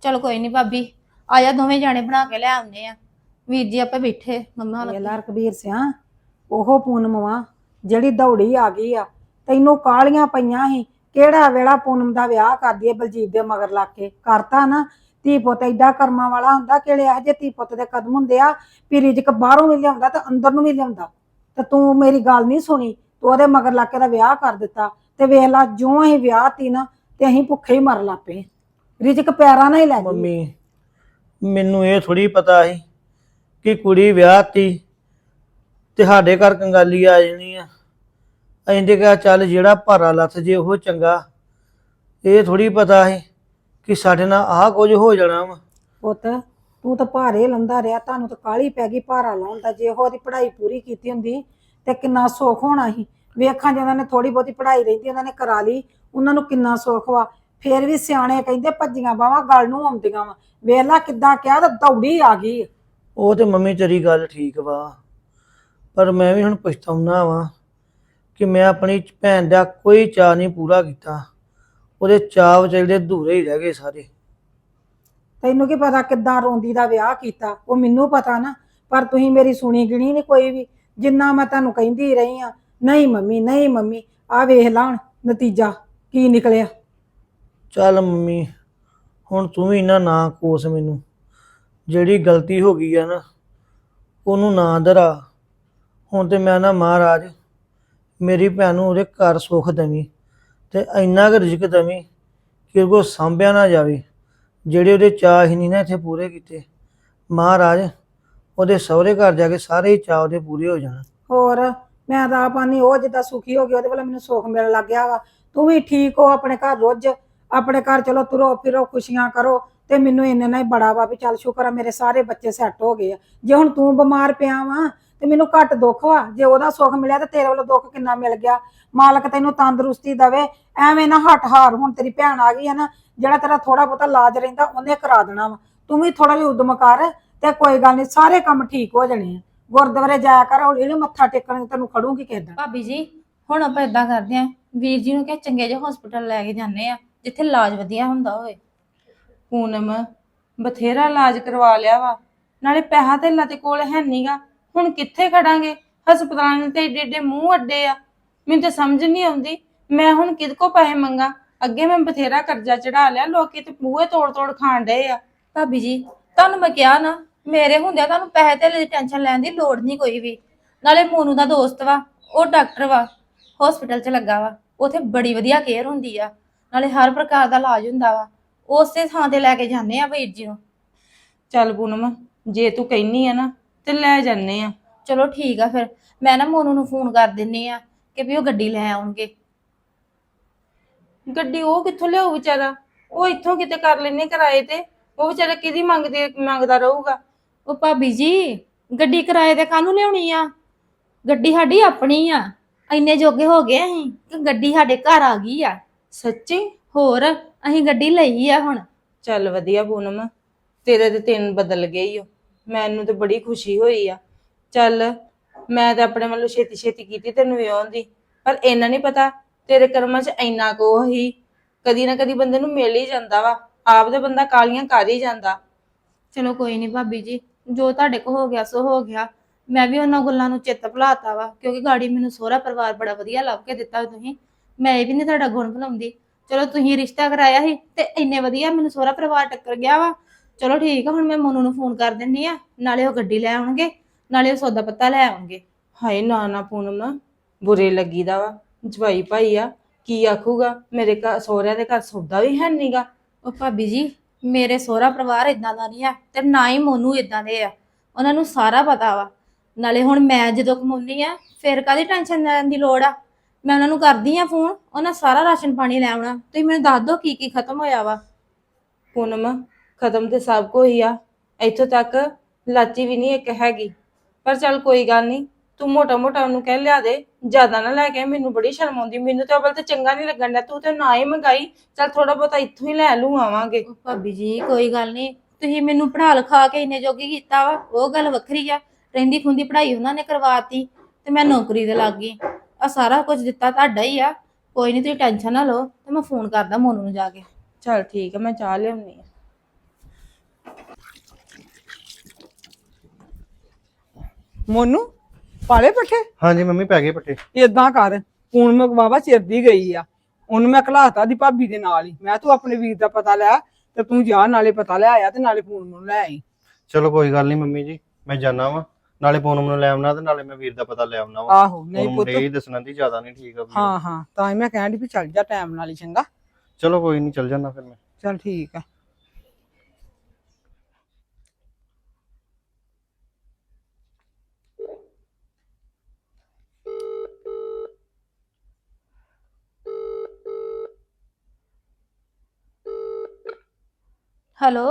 A: ਚਲੋ ਕੋਈ ਨਹੀਂ ਭਾਬੀ ਆ ਜਾ ਦੋਵੇਂ ਜਾਣੇ ਬਣਾ ਕੇ ਲੈ ਆਉਂਦੇ ਆ। ਵੀਰ ਜੀ ਆਪੇ ਬੈਠੇ ਮੰਮਾ ਨਾਲ
E: ਲਾ ਰਕਬੀਰ ਸਿਆ ਉਹ ਪੂਨਮ ਵਾ ਜਿਹੜੀ ਦੌੜੀ ਆ ਗਈ ਆ ਤੈਨੂੰ ਕਾਲੀਆਂ ਪਈਆਂ ਸੀ ਕਿਹੜਾ ਵੇਲਾ ਪੂਨਮ ਦਾ ਵਿਆਹ ਕਰਦੀ ਏ ਬਲਜੀਤ ਦੇ ਮਗਰ ਲੱਗ ਕੇ। ਕਰਤਾ ਨਾ ਧੀ ਪੁੱਤ ਏਡਾ ਕਰਮਾਂ ਵਾਲਾ ਹੁੰਦਾ ਕਿਹੜੇ ਇਹੋ ਜਿਹੇ ਧੀ ਪੁੱਤ ਦੇ ਕਦਮ ਹੁੰਦੇ ਆ ਵੀ ਰਿਜਕ ਬਾਹਰੋਂ ਵੀ ਲਿਆਉਂਦਾ ਤੇ ਅੰਦਰ ਨੂੰ ਵੀ ਲਿਆਉਂਦਾ। ਤੇ ਤੂੰ ਮੇਰੀ ਗੱਲ ਨਹੀਂ ਸੁਣੀ ਤੂੰ ਉਹਦੇ ਮਗਰ ਲੱਗ ਕੇ ਦਾ ਵਿਆਹ ਕਰ ਦਿੱਤਾ ਤੇ ਵੇਖ ਲਾ ਜੋ ਅਸੀਂ ਵਿਆਹ ਤੀ ਨਾ ਤੇ ਅਸੀਂ ਭੁੱਖੇ ਹੀ ਮਰ ਲੱਪੇ ਰਿਜਕ ਪੈਰਾਂ ਨਾਲ ਹੀ ਲੈ ਗਈ।
D: ਮੰਮੀ ਮੈਨੂੰ ਇਹ ਥੋੜੀ ਪਤਾ ਸੀ ਕਿ ਕੁੜੀ ਵਿਆਹਤੀ ਤੇ ਸਾਡੇ ਘਰ ਕੰਗਾਲੀ ਆ ਜਾਣੀ ਆ। ਐਂਦੇ ਕਿਹਾ ਚੱਲ ਜਿਹੜਾ ਭਾਰਾ ਲੱਥ ਜੇ ਉਹ ਚੰਗਾ। ਇਹ ਥੋੜੀ ਪਤਾ ਸੀ ਕਿ ਸਾਡੇ ਨਾਲ ਆਹ ਕੁਝ ਹੋ ਜਾਣਾ ਵਾ।
E: ਪੁੱਤ ਤੂੰ ਤਾਂ ਭਾਰੇ ਲੰਦਾ ਰਿਹਾ ਤੁਹਾਨੂੰ ਤਾਂ ਕਾਲੀ ਪੈ ਗਈ ਭਾਰਾ ਲਾਉਣ ਦਾ। ਜੇ ਉਹ ਉਹਦੀ ਪੜ੍ਹਾਈ ਪੂਰੀ ਕੀਤੀ ਹੁੰਦੀ ਤੇ ਕਿੰਨਾ ਸੁੱਖ ਹੋਣਾ ਸੀ। ਵੇਖਾਂ ਜੇ ਉਹਨਾਂ ਨੇ ਥੋੜੀ ਬਹੁਤੀ ਪੜ੍ਹਾਈ ਰਹਿੰਦੀ ਉਹਨਾਂ ਨੇ ਕਰਾ ਲਈ ਉਹਨਾਂ ਨੂੰ ਕਿੰਨਾ ਸੁੱਖ ਵਾ। ਫੇਰ ਵੀ ਸਿਆਣੇ ਕਹਿੰਦੇ ਭੱਜੀਆਂ ਬਾਵਾ ਗੱਲ ਨੂੰ ਆਉਂਦੀਆਂ ਵਾ। ਵੇਖ ਲਾ ਕਿੱਦਾਂ ਕਿਹਾ ਤਾਂ ਦੌੜੀ ਆ ਗਈ।
D: ਉਹ ਤੇ ਮੰਮੀ ਤੇਰੀ ਗੱਲ ਠੀਕ ਵਾ ਪਰ ਮੈਂ ਵੀ ਹੁਣ ਪਛਤਾਉਣਾ ਵਾਂ ਕਿ ਮੈਂ ਆਪਣੀ ਭੈਣ ਦਾ ਕੋਈ ਚਾਅ ਨਹੀਂ ਪੂਰਾ ਕੀਤਾ। ਉਹਦੇ ਚਾਅ ਵਿਚਾਰੇ ਅਧੂਰੇ ਹੀ ਰਹਿ ਗਏ ਸਾਰੇ।
E: ਤੈਨੂੰ ਕੀ ਪਤਾ ਕਿੱਦਾਂ ਰੋਂਦੀ ਦਾ ਵਿਆਹ ਕੀਤਾ ਉਹ ਮੈਨੂੰ ਪਤਾ ਨਾ ਪਰ ਤੁਸੀਂ ਮੇਰੀ ਸੁਣੀ ਗਿਣੀ ਨਹੀਂ ਕੋਈ ਵੀ। ਜਿੰਨਾ ਮੈਂ ਤੁਹਾਨੂੰ ਕਹਿੰਦੀ ਰਹੀ ਆ, ਨਹੀਂ ਮੰਮੀ ਨਹੀਂ ਮੰਮੀ, ਆ ਵੇਖ ਲਾ ਹੁਣ ਨਤੀਜਾ, ਕੀ ਨਿਕਲਿਆ?
D: ਚੱਲ ਮੰਮੀ, ਹੁਣ ਤੂੰ ਵੀ ਨਾ ਨਾ ਕੋਸ ਮੈਨੂੰ। ਜਿਹੜੀ ਗਲਤੀ ਹੋ ਗਈ ਆ ਨਾ, ਉਹਨੂੰ ਨਾ ਦਰਾ ਹੁਣ ਤੇ ਮੈਂ ਨਾ ਮਹਾਰਾਜ, ਮੇਰੀ ਭੈਣ ਨੂੰ ਉਹਦੇ ਘਰ ਸੁੱਖ ਦੇਵੀਂ ਤੇ ਇੰਨਾ ਕੁ ਰਿਜ਼ਕ ਦੇਵੀਂ ਕਿ ਉਹ ਸਾਂਭਿਆ ਨਾ ਜਾਵੇ। ਜਿਹੜੇ ਉਹਦੇ ਚਾਅ ਹੀ ਨਹੀਂ ਨਾ ਇੱਥੇ ਪੂਰੇ ਕੀਤੇ। ਮਹਾਰਾਜ ਉਹਦੇ ਸਹੁਰੇ ਘਰ ਜਾ ਕੇ ਸਾਰੇ ਹੀ ਚਾਅ ਉਹਦੇ ਪੂਰੇ ਹੋ ਜਾਣ।
E: ਹੋਰ, ਮੈਂ ਤਾਂ ਆਪ ਆਨੀ, ਉਹ ਜਿੱਦਾਂ ਸੁਖੀ ਹੋ ਗਈ, ਉਹਦੇ ਵੱਲ ਮੈਨੂੰ ਸੁੱਖ ਮਿਲਣ ਲੱਗ ਗਿਆ ਵਾ। ਤੂੰ ਵੀ ਠੀਕ ਹੋ ਆਪਣੇ ਘਰ ਰੁੱਝ, ਆਪਣੇ ਘਰ ਚਲੋ ਤੁਰੋ, ਫਿਰੋ, ਖੁਸ਼ੀਆਂ ਕਰੋ, ਤੇ ਮੈਨੂੰ ਇੰਨੇ ਨਾਲ ਹੀ ਬੜਾ ਵਾ ਵੀ ਚੱਲ ਸ਼ੁਕਰ ਆ, ਮੇਰੇ ਸਾਰੇ ਬੱਚੇ ਸੈੱਟ ਹੋ ਗਏ ਆ। ਜੇ ਹੁਣ ਤੂੰ ਬਿਮਾਰ ਪਿਆ ਵਾ, ਤੇ ਮੈਨੂੰ ਘੱਟ ਦੁੱਖ ਵਾ। ਜੇ ਉਹਦਾ ਸੁੱਖ ਮਿਲਿਆ, ਤੇ ਤੇਰੇ ਵੱਲੋਂ ਦੁੱਖ ਕਿੰਨਾ ਮਿਲ ਗਿਆ? ਮਾਲਕ ਤੈਨੂੰ ਤੰਦਰੁਸਤੀ ਦਵੇ, ਐਵੇਂ ਨਾ ਹੱਟ ਹਾਰ, ਹੁਣ ਤੇਰੀ ਭੈਣ ਆ ਗਈ ਆ ਨਾ, ਜਿਹੜਾ ਤੇਰਾ ਥੋੜਾ ਬਹੁਤਾ ਇਲਾਜ ਰਹਿੰਦਾ, ਉਹਨੇ ਕਰਾ ਦੇਣਾ ਵਾ। ਤੂੰ ਵੀ ਥੋੜਾ ਜਿਹਾ ਉਦਮ ਕਰ ਤੇ ਕੋਈ ਗੱਲ ਨਹੀਂ ਸਾਰੇ ਕੰਮ ਠੀਕ ਹੋ ਜਾਣੇ ਆ। ਗੁਰਦੁਆਰੇ ਜਾਇਆ ਕਰ ਹੌਲੀ ਹੌਲੀ ਮੱਥਾ ਟੇਕਣ ਤੈਨੂੰ ਖੜੂਗੀ ਕਿਸੇ ਦਿਨ।
A: ਭਾਬੀ ਜੀ ਹੁਣ ਆਪਾਂ ਇਦਾਂ ਕਰਦੇ ਆਂ ਵੀਰ ਜੀ ਨੂੰ ਕਿ ਚੰਗੇ ਜਿਹੇ ਹਸਪੀਟਲ ਲੈ ਕੇ ਜਾਂਦੇ ਆ ਜਿੱਥੇ ਇਲਾਜ ਵਧੀਆ ਹੁੰਦਾ ਹੋਵੇ।
B: ਪੂਨਮ ਬਥੇਰਾ ਇਲਾਜ ਕਰਵਾ ਲਿਆ ਵਾ। ਨਾਲੇ ਪੈਸਾ ਧੇਲਾ ਤੇ ਕੋਲ ਹੈ ਨਹੀਂਗਾ ਹੁਣ ਕਿੱਥੇ ਖੜਾਂਗੇ? ਹਸਪਤਾਲਾਂ ਨੇ ਤੇ ਏਡੇ ਏਡੇ ਮੂੰਹ ਅੱਡੇ ਆ। ਮੈਨੂੰ ਤਾਂ ਸਮਝ ਨਹੀਂ ਆਉਂਦੀ ਮੈਂ ਹੁਣ ਕਿਹਦੇ ਕੋ ਪੈਸੇ ਮੰਗਾ? ਅੱਗੇ ਮੈਂ ਬਥੇਰਾ ਕਰਜ਼ਾ ਚੜਾ ਲਿਆ ਲੋਕੀ ਤੇ ਬੂਹੇ ਤੋੜ ਤੋੜ ਖਾਣ ਡਏ ਆ।
A: ਭਾਬੀ ਜੀ ਤੁਹਾਨੂੰ ਮੈਂ ਕਿਹਾ ਨਾ ਮੇਰੇ ਹੁੰਦਿਆਂ ਤੁਹਾਨੂੰ ਪੈਸੇ ਧੇਲੇ ਦੀ ਟੈਨਸ਼ਨ ਲੈਣ ਦੀ ਲੋੜ ਨਹੀਂ ਕੋਈ ਵੀ। ਨਾਲੇ ਮੋਨੂ ਦਾ ਦੋਸਤ ਵਾ ਉਹ ਡਾਕਟਰ ਵਾ ਹਸਪੀਟਲ 'ਚ ਲੱਗਾ ਵਾ। ਉੱਥੇ ਬੜੀ ਵਧੀਆ ਕੇਅਰ ਹੁੰਦੀ ਆ। ਨਾਲੇ ਹਰ ਪ੍ਰਕਾਰ ਦਾ ਇਲਾਜ ਹੁੰਦਾ ਵਾ। ਉਸੇ ਥਾਂ ਤੇ ਲੈ ਕੇ ਜਾਂਦੇ ਆ ਵੀਰ ਜੀ ਨੂੰ।
B: ਚੱਲ ਪੂਨਮ ਜੇ ਤੂੰ ਕਹਿਨੀ ਆ ਨਾ ਤੇ ਲੈ ਜੰਨੇ ਆ।
A: ਚਲੋ ਠੀਕ ਆ ਫਿਰ। ਮੈਂ ਨਾ ਮੋਨੂ ਨੂੰ ਫੋਨ ਕਰ ਦਿੰਨੀ ਆ ਕਿ ਵੀ ਉਹ ਗੱਡੀ ਲੈ ਆਉਣਗੇ।
B: ਗੱਡੀ ਉਹ ਕਿੱਥੋਂ ਲਿਆਉ ਵਿਚਾਰਾ? ਉਹ ਇੱਥੋਂ ਕਿਤੇ ਕਰ ਲੈਨੇ ਕਿਰਾਏ ਤੇ। ਉਹ ਵਿਚਾਰਾ ਕਿਹਦੀ ਮੰਗਦੇ ਮੰਗਦਾ ਰਹੂਗਾ?
A: ਉਹ ਭਾਬੀ ਜੀ ਗੱਡੀ ਕਿਰਾਏ ਤੇ ਕਾਹਨੂੰ ਲਿਆਉਣੀ ਆ? ਗੱਡੀ ਸਾਡੀ ਆਪਣੀ ਆ। ਇੰਨੇ ਜੋਗੇ ਹੋ ਗਏ ਅਸੀਂ ਕਿ ਗੱਡੀ ਸਾਡੇ ਘਰ ਆ ਗਈ ਆ।
B: ਸੱਚੀ?
A: ਹੋਰ ਅਸੀਂ ਗੱਡੀ ਲਈ ਆ ਹੁਣ।
B: ਚੱਲ ਵਧੀਆ ਪੂਨਮ ਤੇਰੇ ਤੇ ਤਿੰਨ ਬਦਲ ਗਈ ਓ। ਮੈਨੂੰ ਤੇ ਬੜੀ ਖੁਸ਼ੀ ਹੋਈ ਆ। ਚੱਲ ਮੈਂ ਤਾਂ ਆਪਣੇ ਵੱਲੋਂ ਛੇਤੀ ਛੇਤੀ ਕੀਤੀ ਤੈਨੂੰ ਵਿਆਹਣ ਦੀ। ਪਰ ਇੰਨਾ ਨਹੀਂ ਪਤਾ ਤੇਰੇ ਕਰਮਾਂ 'ਚ ਇੰਨਾ ਕੋ ਹੀ। ਕਦੀ ਨਾ ਕਦੀ ਬੰਦੇ ਨੂੰ ਮਿਲ ਹੀ ਜਾਂਦਾ ਵਾ। ਆਪ ਦੇ ਬੰਦਾ ਕਾਲੀਆਂ ਕਰ ਹੀ ਜਾਂਦਾ।
A: ਚਲੋ ਕੋਈ ਨਹੀਂ ਭਾਬੀ ਜੀ ਜੋ ਤੁਹਾਡੇ ਕੋ ਹੋ ਗਿਆ ਸੋ ਹੋ ਗਿਆ। ਮੈਂ ਵੀ ਉਹਨਾਂ ਗੱਲਾਂ ਨੂੰ ਚਿੱਤ ਭੁਲਾਤਾ ਵਾ ਕਿਉਂਕਿ ਗਾੜੀ ਮੈਨੂੰ ਸਹੁਰਾ ਪਰਿਵਾਰ ਬੜਾ ਵਧੀਆ ਲੱਭ ਕੇ ਦਿੱਤਾ ਤੁਸੀਂ। ਮੈਂ ਇਹ ਵੀ ਨਹੀਂ ਤੁਹਾਡਾ ਗੁਣ ਭੁਲਾਉਂਦੀ। ਚਲੋ ਤੁਸੀਂ ਰਿਸ਼ਤਾ ਕਰਾਇਆ ਸੀ ਤੇ ਇੰਨੇ ਵਧੀਆ ਮੈਨੂੰ ਸਹੁਰਾ ਪਰਿਵਾਰ ਟੱਕਰ ਗਿਆ ਵਾ। ਚਲੋ ਠੀਕ ਆ ਹੁਣ ਮੈਂ ਮੋਨੂ ਨੂੰ ਫੋਨ ਕਰ ਦਿੰਨੀ ਆ ਨਾਲੇ ਉਹ ਗੱਡੀ ਲੈ ਆਉਣਗੇ ਨਾਲੇ ਉਹ ਸੌਦਾ ਪੱਤਾ ਲੈ ਆਉਣਗੇ।
B: ਹਾਏ ਨਾ ਨਾ ਪੂਨਮ ਬੁਰੇ ਲੱਗੀਦਾ ਵਾ। ਜਵਾਈ ਭਾਈ ਆ ਕੀ ਆਖੂਗਾ? ਮੇਰੇ ਘਰ ਸਹੁਰਿਆਂ ਦੇ ਘਰ ਸੌਦਾ ਵੀ ਹੈ ਨਹੀਂਗਾ
A: ਉਹ ਭਾਬੀ ਜੀ ਮੇਰੇ ਸਹੁਰਾ ਪਰਿਵਾਰ ਇਦਾਂ ਦਾ ਨਹੀਂ ਆ ਤੇ ਨਾ ਹੀ ਮੋਨੂ ਇਦਾਂ ਦੇ ਆ। ਉਹਨਾਂ ਨੂੰ ਸਾਰਾ ਪਤਾ ਵਾ। ਨਾਲੇ ਹੁਣ ਮੈਂ ਜਦੋਂ ਕਮਾਉਂਦੀ ਆ, ਫਿਰ ਕਾਦੀ ਟੈਨਸ਼ਨ ਲੈਣ ਦੀ ਲੋੜ ਆ? ਮੈਂ ਉਹਨਾਂ ਨੂੰ ਕਰਦੀ ਆ ਫੋਨ, ਉਹਨਾਂ ਸਾਰਾ ਰਾਸ਼ਨ ਪਾਣੀ ਲੈ ਆਉਣਾ। ਤੁਸੀਂ ਮੈਨੂੰ ਦੱਸ ਦਿਓ ਕੀ ਕੀ ਖਤਮ ਹੋਇਆ ਵਾ।
B: ਪੂਨਮ, ਖਤਮ ਤੇ ਸਭ ਕੋ ਹੀ ਆ। ਇੱਥੋਂ ਤੱਕ ਲਾਚੀ ਵੀ ਨਹੀਂ ਇੱਕ ਹੈਗੀ। ਪਰ ਚੱਲ ਕੋਈ ਗੱਲ ਨਹੀਂ ਤੂੰ ਮੋਟਾ ਮੋਟਾ ਉਹਨੂੰ ਕਹਿ ਲਿਆ ਦੇ ਜ਼ਿਆਦਾ ਨਾ ਲੈ ਕੇ ਆਈ, ਮੈਨੂੰ ਬੜੀ ਸ਼ਰਮ ਆਉਂਦੀ ਮੈਨੂੰ ਤਾਂ ਅਵਲ ਤੇ ਚੰਗਾ ਨਹੀਂ ਲੱਗਣ ਡਿਆ ਤੂੰ ਤੇ ਨਾ ਹੀ ਮੰਗਾਈ ਚੱਲ ਥੋੜਾ ਬਹੁਤਾ ਇੱਥੋਂ ਹੀ ਲੈ ਲੂ ਆਵਾਂਗੇ।
A: ਉਹ ਭਾਬੀ ਜੀ ਕੋਈ ਗੱਲ ਨਹੀਂ ਤੁਸੀਂ ਮੈਨੂੰ ਪੜ੍ਹਾ ਲਿਖਾ ਕੇ ਇੰਨੇ ਜੋਗੀ ਕੀਤਾ ਵਾ ਉਹ ਗੱਲ ਵੱਖਰੀ ਆ ਰਹਿੰਦੀ ਖੁੰਦੀ ਪੜ੍ਹਾਈ ਉਹਨਾਂ ਨੇ ਕਰਵਾਤੀ ਤੇ ਮੈਂ ਨੌਕਰੀ ਤੇ ਲੱਗ ਗਈ ਆ ਸਾਰਾ ਕੁਝ ਦਿੱਤਾ ਤੁਹਾਡਾ ਹੀ ਆ ਕੋਈ ਨਹੀਂ ਤੁਸੀਂ ਟੈਨਸ਼ਨ ਨਾ ਲਓ ਤੇ ਮੈਂ ਫੋਨ ਕਰਦਾ ਮੋਨੂ ਨੂੰ ਜਾ ਕੇ।
B: ਚੱਲ ਠੀਕ ਹੈ ਮੈਂ ਚਾਹ ਲਿਆਉਣੀ ਆ।
C: ਮੋਨੂ? ਪਾਲੇ ਪੱਠੇ?
G: ਹਾਂਜੀ ਮੰਮੀ ਪੈ ਗਏ ਪੱਟੇ
C: ਇਦਾਂ ਕਰ ਪੂਨਮ ਬਾਬਾ ਚਿਰਦੀ ਗਈ ਆ। ਉਹਨੂੰ ਮੈਂ ਘਲਾਤਾ ਦੀ ਭਾਬੀ ਦੇ ਨਾਲ ਹੀ। ਮੈਂ ਤੂੰ ਆਪਣੇ ਵੀਰ ਦਾ ਪਤਾ ਲੈ ਤੇ ਤੂੰ ਜਾ ਨਾਲੇ ਪਤਾ ਲੈ ਆਇਆ ਤੇ ਨਾਲੇ ਪੂਨਮ ਨੂੰ ਲੈ ਆਈ।
G: ਚਲੋ ਕੋਈ ਗੱਲ ਨਹੀਂ ਮੰਮੀ ਜੀ ਮੈਂ ਜਾਣਾ ਵਾ। ਨਾਲੇ ਪੂਨਮ ਨੂੰ ਲੈ ਆਉਣਾ ਤੇ ਨਾਲੇ ਮੈਂ ਵੀਰ ਦਾ ਪਤਾ ਲੈ ਆਉਣਾ ਵਾ।
C: ਆਹੋ ਨਹੀਂ ਪੁੱਤ।
G: ਦੇ ਹੀ ਦੱਸਣਾ ਦੀ ਜ਼ਿਆਦਾ ਨਹੀਂ ਠੀਕ ਆ ਵੀਰ।
C: ਹਾਂ ਹਾਂ ਤਾਂ ਹੀ ਮੈਂ ਕਹਿਣ ਦੀ ਵੀ ਚੱਲ ਜਾ ਟਾਈਮ ਨਾਲ ਹੀ ਚੰਗਾ।
G: ਚਲੋ ਕੋਈ ਨਹੀਂ ਚੱਲ ਜਾਣਾ ਫਿਰ ਮੈਂ।
C: ਚੱਲ ਠੀਕ ਆ।
A: ਹੈਲੋ।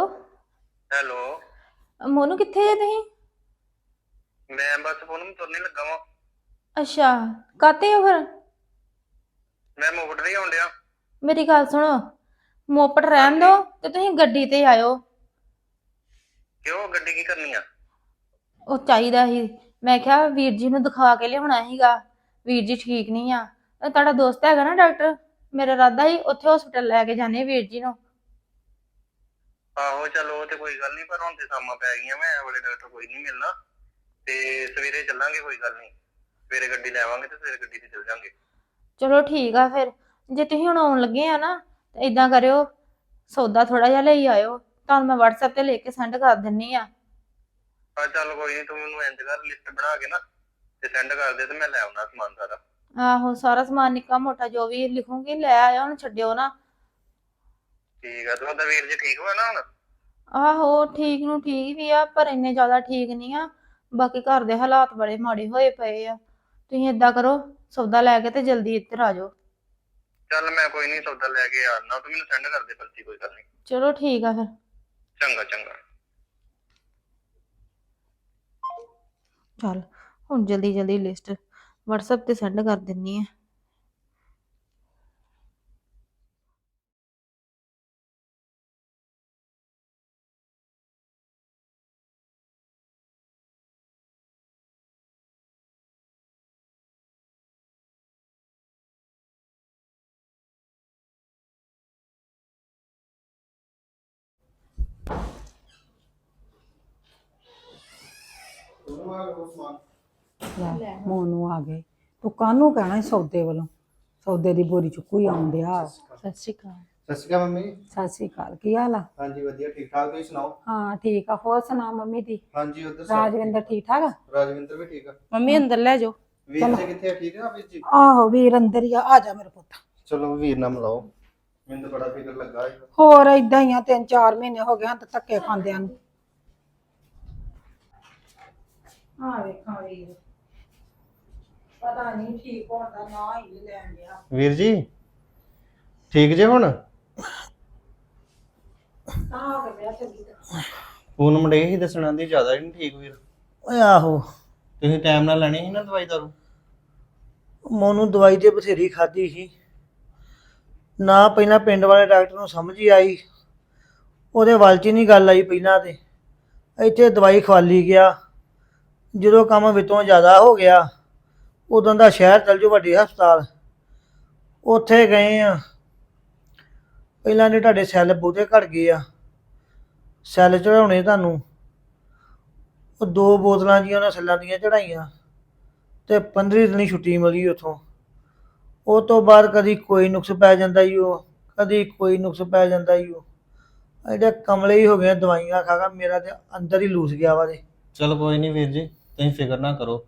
H: ਹੈਲੋ।
A: ਮੋਨੂ ਕਿੱਥੇ ਜੇ ਤੁਸੀਂ?
H: ਮੈਂ ਬਸ ਫੋਨ ਤੁਰਨੇ ਲੱਗਾ ਵਾਂ।
A: ਅੱਛਾ ਕਾਤੇ ਹੋ ਫਿਰ?
H: ਮੈਂ ਮੋਕਟ ਤੇ ਆਉਣ ਡਿਆ।
A: ਮੇਰੀ ਗੱਲ ਸੁਣੋ ਮੋਪਟ ਰਹਿਣ ਦਿਓ ਤੇ ਤੁਸੀਂ ਗੱਡੀ ਤੇ ਆਇਓ।
H: ਕਿਉਂ? ਗੱਡੀ ਕੀ ਕਰਨੀ ਆ?
A: ਉਹ ਚਾਹੀਦਾ ਸੀ। ਮੈਂ ਕਿਹਾ ਵੀਰ ਜੀ ਨੂੰ ਦਿਖਾ ਕੇ ਲਿਆਉਣਾ ਸੀਗਾ। ਵੀਰ ਜੀ ਠੀਕ ਨਹੀਂ ਆ। ਤੇ ਤੁਹਾਡਾ ਦੋਸਤ ਹੈਗਾ ਨਾ ਡਾਕਟਰ? ਮੇਰਾ ਇਰਾਦਾ ਸੀ ਉੱਥੇ ਹਸਪੀਟਲ ਲੈ ਕੇ ਜਾਣੇ ਵੀਰ ਜੀ ਨੂੰ।
H: ਆਹੋ ਚਲੋ ਉਹ ਤੇ ਕੋਈ ਗੱਲ ਨਹੀਂ ਪਰ ਹੁਣ ਤੇ ਸਾਮਾਂ ਪੈ ਗਈਆਂ ਮੈਂ ਇਹ ਵਾਲੇ ਡਾਕਟਰ ਕੋਈ ਨਹੀਂ ਮਿਲਣਾ। ਤੇ ਸਵੇਰੇ ਚੱਲਾਂਗੇ ਕੋਈ ਗੱਲ ਨਹੀਂ ਸਵੇਰੇ ਗੱਡੀ ਲੈਵਾਂਗੇ ਤੇ ਸਵੇਰੇ ਗੱਡੀ ਤੇ ਚੱਲ ਜਾਾਂਗੇ।
A: ਚਲੋ ਠੀਕ ਆ ਫਿਰ। ਜੇ ਤੁਸੀਂ ਹੁਣ ਆਉਣ ਲੱਗੇ ਆ ਨਾ ਤੇ ਇਦਾਂ ਕਰਿਓ ਸੌਦਾ ਥੋੜਾ ਜਿਹਾ ਲਈ ਆਇਓ। ਤੁਹਾਨੂੰ ਮੈਂ WhatsApp ਤੇ ਲੈ ਕੇ ਸੈਂਡ ਕਰ ਦਿੰਨੀ ਆ।
H: ਆ ਚੱਲ ਕੋਈ ਨਹੀਂ ਤੂੰ ਮੈਨੂੰ ਇੰਜ ਕਰ ਲਿਸਟ ਬਣਾ ਕੇ ਨਾ ਤੇ ਸੈਂਡ ਕਰ ਦੇ ਤੇ ਮੈਂ ਲੈ ਆਉਣਾ ਸਮਾਨ ਸਾਰਾ।
A: ਆਹੋ ਸਾਰਾ ਸਮਾਨ ਨਿੱਕਾ ਮੋਟਾ ਜੋ ਵੀ ਲਿਖੂੰਗੀ ਲੈ ਆਇਓ ਉਹਨੂੰ ਛੱਡਿਓ ਨਾ।
H: ਠੀਕ ਆ ਤੁਹਾਡਾ ਵੀਰ ਜੀ ਠੀਕ ਵਾ ਨਾ ਹੁਣ?
A: ਆਹੋ ਠੀਕ ਨੂੰ ਠੀਕ ਵੀ ਆ ਪਰ ਇੰਨੇ ਜ਼ਿਆਦਾ ਠੀਕ ਨਹੀਂ ਆ। ਬਾਕੀ ਘਰ ਦੇ ਹਾਲਾਤ ਬੜੇ ਮਾੜੇ ਹੋਏ ਪਏ ਆ। ਤੁਸੀਂ ਏਦਾਂ ਕਰੋ ਸੌਦਾ ਲੈ ਕੇ ਤੇ ਜਲਦੀ ਇੱਧਰ ਆ ਜਾਓ।
H: ਚੱਲ ਮੈਂ ਕੋਈ ਨਹੀਂ ਸੌਦਾ ਲੈ ਕੇ ਆਣਾ ਤੂੰ ਮੈਨੂੰ ਸੈਂਡ ਕਰ ਦੇ ਪਰਚੀ ਕੋਈ ਗੱਲ ਨਹੀਂ।
A: ਚਲੋ ਠੀਕ ਆ ਫਿਰ।
H: ਚੰਗਾ ਚੰਗਾ।
A: ਚੱਲ ਹੁਣ ਜਲਦੀ ਜਲਦੀ ਲਿਸਟ WhatsApp ਤੇ ਸੈਂਡ ਕਰ ਦਿੰਨੀ ਆ।
E: ਲੈ ਮੋਨੂੰ ਆ ਗਏ। ਤੂੰ ਕਾਹਨੂੰ ਕਹਿਣਾ ਸੀ ਸੌਦੇ ਵੱਲੋਂ? ਸੌਦੇ ਦੀ ਬੋਰੀ ਚੁੱਕੂ ਹੀ ਆਉਂਦਿਆ
A: ਸਤਿ ਸ਼੍ਰੀ ਅਕਾਲ।
G: ਸਤਿ ਸ਼੍ਰੀ ਅਕਾਲ। ਮੰਮੀ।
E: ਸਤਿ ਸ੍ਰੀ ਅਕਾਲ ਕੀ ਹਾਲ ਆ?
G: ਹਾਂਜੀ ਵਧੀਆ। ਠੀਕ ਠਾਕ ਤੁਸੀਂ ਸੁਣਾਓ?
E: ਹਾਂ ਠੀਕ ਆ। ਹੋਰ ਸੁਣਾ ਮੰਮੀ ਦੀ?
G: ਹਾਂਜੀ ਉਧਰ
E: ਰਾਜਵਿੰਦਰ ਠੀਕ ਠਾਕ ਆ?
G: ਰਾਜਵਿੰਦਰ ਵੀ ਠੀਕ ਆ।
B: ਮੰਮੀ ਅੰਦਰ ਲੈ ਜਾਓ।
G: ਵੀਰ ਜੀ ਕਿੱਥੇ ਆ? ਠੀਕ ਆ ਵੀਰ ਜੀ?
E: ਆਹੋ ਵੀਰ ਅੰਦਰ ਹੀ ਆ। ਆ ਜਾ ਮੇਰੇ ਪੁੱਤ।
G: ਚਲੋ ਵੀਰ ਨਾਲ ਮਿਲਾਓ। ਮੈਨੂੰ ਤਾਂ ਬੜਾ ਫਿਕਰ ਲੱਗਾ ਹੈ
E: ਹੋਰ ਇਦਾਂ ਹੀ ਆ ਤਿੰਨ ਚਾਰ ਮਹੀਨੇ ਹੋ ਗਏ ਹਨ ਤੇ ਧੱਕੇ ਖਾਂਦਿਆਂ ਨੂੰ। ਵੇਖਾਂ ਵੀਰ। ਪਤਾ ਨਹੀਂ ਠੀਕ ਹੋਣ ਦਾ ਨਾ ਹੀ ਲੈਣ ਗਿਆ
G: ਵੀਰ ਜੀ ਠੀਕ ਜੇ ਹੁਣ?
E: ਤਾਂ ਹੋ
G: ਪੂਨਮ ਡੇ ਹੀ ਦੱਸਣਾ ਦੀ ਜ਼ਿਆਦਾ ਨਹੀਂ ਠੀਕ ਵੀਰ।
D: ਓਏ ਆਹੋ।
G: ਤੁਸੀਂ ਟਾਈਮ ਨਾਲ ਲੈਣੀ ਸੀ ਨਾ ਦਵਾਈ ਦਾਰੂ?
D: ਮੋਨੂੰ ਦਵਾਈ ਤੇ ਬਥੇਰੀ ਖਾਧੀ ਸੀ। ਨਾ ਪਹਿਲਾਂ ਪਿੰਡ ਵਾਲੇ ਡਾਕਟਰ ਨੂੰ ਸਮਝ ਹੀ ਆਈ। ਉਹਦੇ ਵੱਲ 'ਚ ਹੀ ਨਹੀਂ ਗੱਲ ਆਈ ਪਹਿਲਾਂ ਤੇ। ਇੱਥੇ ਦਵਾਈ ਖਵਾਲੀ ਗਿਆ। ਜਦੋਂ ਕੰਮ ਵਿੱਚੋਂ ਜ਼ਿਆਦਾ ਹੋ ਗਿਆ, ਉਦੋਂ ਦਾ ਸ਼ਹਿਰ ਚਲ ਜਾਓ ਵੱਡੇ ਹਸਪਤਾਲ। ਉੱਥੇ ਗਏ ਆ। ਪਹਿਲਾਂ ਦੇ ਤੁਹਾਡੇ ਸੈੱਲ ਬਹੁਤੇ ਘਟ ਗਏ ਆ। ਸੈੱਲ ਚੜਾਉਣੇ ਤੁਹਾਨੂੰ। ਉਹ ਦੋ ਬੋਤਲਾਂ ਜੀਆਂ ਉਹਨਾਂ ਸੈੱਲਾਂ ਦੀਆਂ ਚੜਾਈਆਂ ਤੇ 15 ਦਿਨੀ ਛੁੱਟੀ ਮਿਲੀ ਉਥੋਂ। ਉਹ ਤੋਂ ਬਾਅਦ ਕਦੀ ਕੋਈ ਨੁਕਸ ਪੈ ਜਾਂਦਾ ਈ ਉਹ, ਕਦੀ ਕੋਈ ਨੁਕਸ ਪੈ ਜਾਂਦਾ ਈ ਉਹ। ਐਡੇ ਕਮਲੇ ਹੀ ਹੋ ਗਏ ਦਵਾਈਆਂ ਖਾ ਖਾ ਮੇਰਾ ਤੇ ਅੰਦਰ ਹੀ ਲੂਸ ਗਿਆ ਵਾ ਤੇ
G: ਚਲ ਕੋਈ ਨਹੀਂ ਵੀਰ ਜੀ। ਤੁਸੀਂ ਫਿਕਰ ਨਾ ਕਰੋ।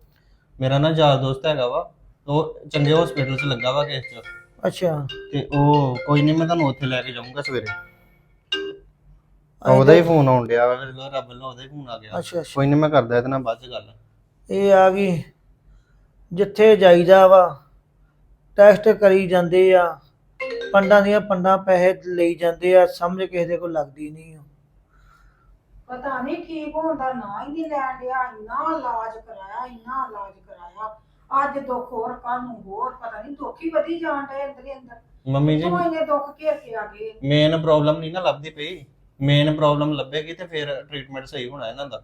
G: ਮੇਰਾ ਨਾ ਯਾਰ ਦੋਸਤ ਹੈਗਾ ਵਾ ਉਹ ਚੰਗੇ ਹਸਪੀਟਲ 'ਚ ਲੱਗਾ ਵਾ ਕੇਸ 'ਚ।
D: ਅੱਛਾ।
G: ਤੇ ਉਹ ਕੋਈ ਨਹੀਂ ਮੈਂ ਤੁਹਾਨੂੰ ਉੱਥੇ ਲੈ ਕੇ ਜਾਊਂਗਾ ਸਵੇਰੇ। ਉਹਦਾ ਹੀ ਫੋਨ ਆਉਣ ਡਿਆ ਵਾ। ਮੇਰੇ ਕੋਲ ਰੱਬ ਵੱਲੋਂ ਉਹਦਾ ਹੀ ਫੋਨ ਆ ਗਿਆ।
D: ਅੱਛਾ ਅੱਛਾ।
G: ਕੋਈ ਨਹੀਂ ਮੈਂ ਕਰਦਾ ਇਹਦੇ ਨਾਲ ਬਾਅਦ 'ਚ ਗੱਲ।
D: ਇਹ ਆ ਵੀ ਜਿੱਥੇ ਜਾਈਦਾ ਵਾ ਟੈਸਟ ਕਰੀ ਜਾਂਦੇ ਆ ਪੰਡਾਂ ਦੀਆਂ ਪੰਡਾਂ ਪੈਸੇ ਲਈ ਜਾਂਦੇ ਆ ਸਮਝ ਕਿਸੇ ਦੇ ਕੋਲ ਲੱਗਦੀ ਨਹੀਂ
E: ਪਤਾ ਨਹੀਂ ਠੀਕ ਹੋਣ ਦਾ ਨਾਂ ਹੀ ਨਹੀਂ ਲੈਣ ਡਿਆ ਇੰਨਾ ਇਲਾਜ ਕਰਾਇਆ ਇੰਨਾ ਇਲਾਜ ਕਰਾਇਆ। ਅੱਜ ਦੁੱਖ ਹੋਰ ਕੱਲ ਨੂੰ ਹੋਰ ਪਤਾ ਨਹੀਂ ਦੁੱਖ ਹੀ ਵਧੀ ਜਾਣ ਡਏ ਅੰਦਰ ਹੀ ਅੰਦਰ।
G: ਮੰਮੀ ਜੀ
E: ਤੂੰ ਇੰਨੇ ਦੁੱਖ ਘੇਰ ਕੇ ਆ ਗਏ?
G: ਮੇਨ ਪ੍ਰੋਬਲਮ ਨਹੀਂ ਨਾ ਲੱਭਦੀ ਪਈ। ਮੇਨ ਪ੍ਰੋਬਲਮ ਲੱਭੇਗੀ ਤੇ ਫਿਰ ਟ੍ਰੀਟਮੈਂਟ ਸਹੀ ਹੋਣਾ ਇਹਨਾਂ ਦਾ।